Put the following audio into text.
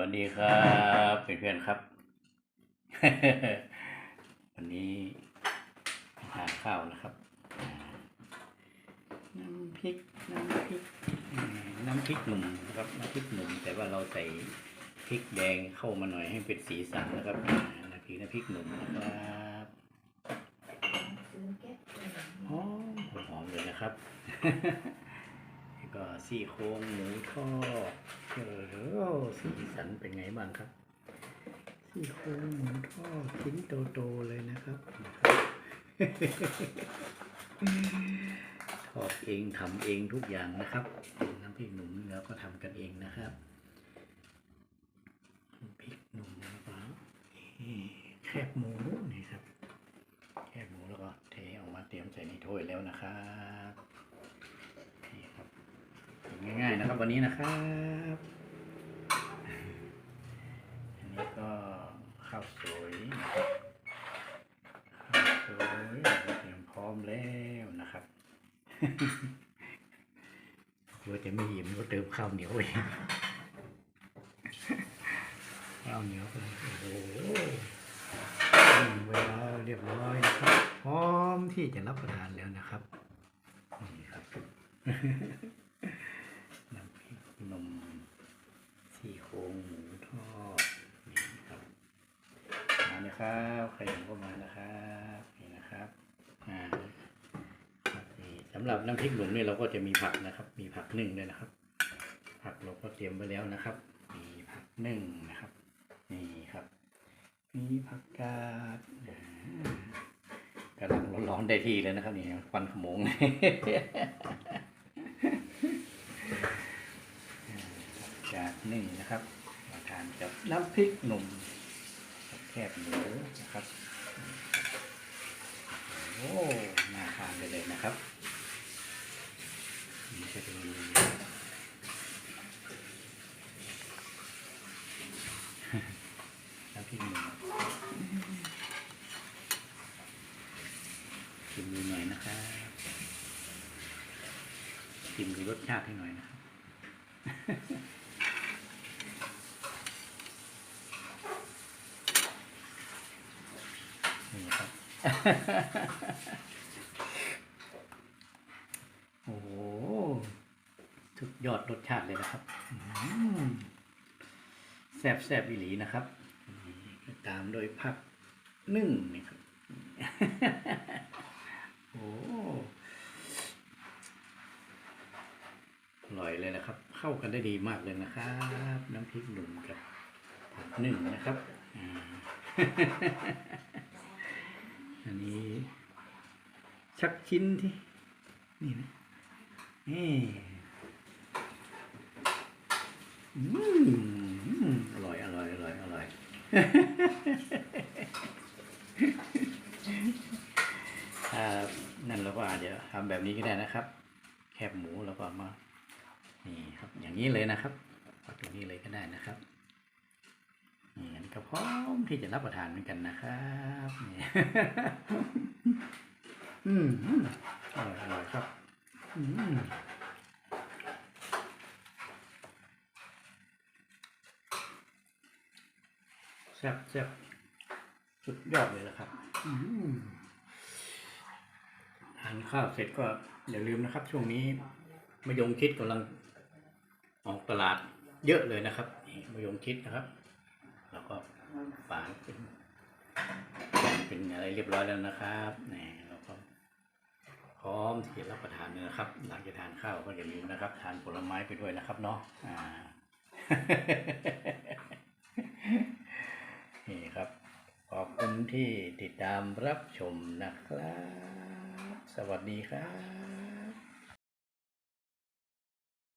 วัสดีครับเพื่อนๆครับ วันนี้ทานข้าวนะครับอ่าน้ำพริกน้ำพริกอืมน้ำพริกหนุ่มนะครับน้ำพริกหนุ่ม แต่ว่าเราใส่พริกแดงเข้ามาหน่อยให้เป็นสีสันนะครับอ่าน้ำพริกน้ำพริกหนุ่มนะครับหอมหอมเลยนะครับแล้ว ก็ซี่โครงหมูทอดเออสีสันเป็นไงบ้างครับ ซี่โครงหมูทอดชิ้นโตๆเลยนะครับ ทอดเองทำเองทุกอย่างนะครับ น้ำพริกหนุ่มนี่เราก็ทำกันเองนะครับน้ำพริกหนุ่มนะครับนี่แคบหมูนี่ครับ แคบหมูแล้วก็เทออกมาเตรียมใส่ในถ้วยแล้วนะครับนี่ครับ ง่ายๆนะครับวันนี้นะครับอันนี้ก็ข้าวสวยนะครับข้าวสวยเตรียมพร้อมแล้วนะครับกลัวจะไม่อิ่มก็เติมข้าวเหนียวเองข้าวเหนียวไปโอ้โหเวลาเรียบร้อยนะครับพร้อมที่จะรับประทานแล้วนะครับนี่ครับ น้ำพริกนมซี่โครงหมูทอดนี่ครับ ครับใครเห็นก็มานะครับนี่นะครับอ่านี่สำหรับน้ำพริกหนุ่มเนี่ยเราก็จะมีผักนะครับ มีผักนึ่งด้วยนะครับ ผักเราก็เตรียมไว้แล้วนะครับ มีผักนึ่งนะครับนี่ครับ มีผักกาดกำลังร้อนๆได้ที่เลยนะครับนี่ควันขโมงผักกาดนึ่งนะครับมาทานกับน้ำพริกหนุ่ม คบหมูนะครับ โอ้น่าทานเลยนะครับนี่จะเป็นน้ำพริกหนุ่มชิมดูหน่อยนะครับชิมดูรสชาติให้หน่อยนะครับ นี่ครับ โอ้โหสุดยอดรสชาติเลยนะครับแซบแซบอีหลีนะครับ ตามโดยผักนึ่งนี่ครับโอ้อร่อยเลยนะครับ เข้ากันได้ดีมากเลยนะครับ น้ำพริกหนุ่มกับผักนึ่งนะครับ อันนี้ ชักชิ้นที่ นี่นะนี่อืมอร่อย อร่อย อร่อย อร่อย ถ้านั่นเราก็อาจจะทำแบบนี้ก็ได้นะครับ แคบหมูแล้วก็มา นี่ครับ อย่างนี้เลยนะครับปักอย่างนี้เลยก็ได้นะครับ นี่งั้นก็พร้อมที่จะรับประทานเหมือนกันนะครับนี่อืมอร่อยอร่อยครับอืมแซ่บแซ่บสุดยอดเลยละครับทานข้าวเสร็จก็อย่าลืมนะครับ ช่วงนี้มะยงชิดกำลังออกตลาดเยอะเลยนะครับมะยงชิดนะครับ แล้วก็ฝาเป็นเป็นอะไรเรียบร้อยแล้วนะครับนี่เราก็พร้อมที่จะรับประทานเลยนะครับ หลังจากทานข้าวก็อย่าลืมนะครับ ทานผลไม้ไปด้วยนะครับเนาะอ่านี่ครับ ขอบคุณที่ติดตามรับชมนะครับ สวัสดีครับ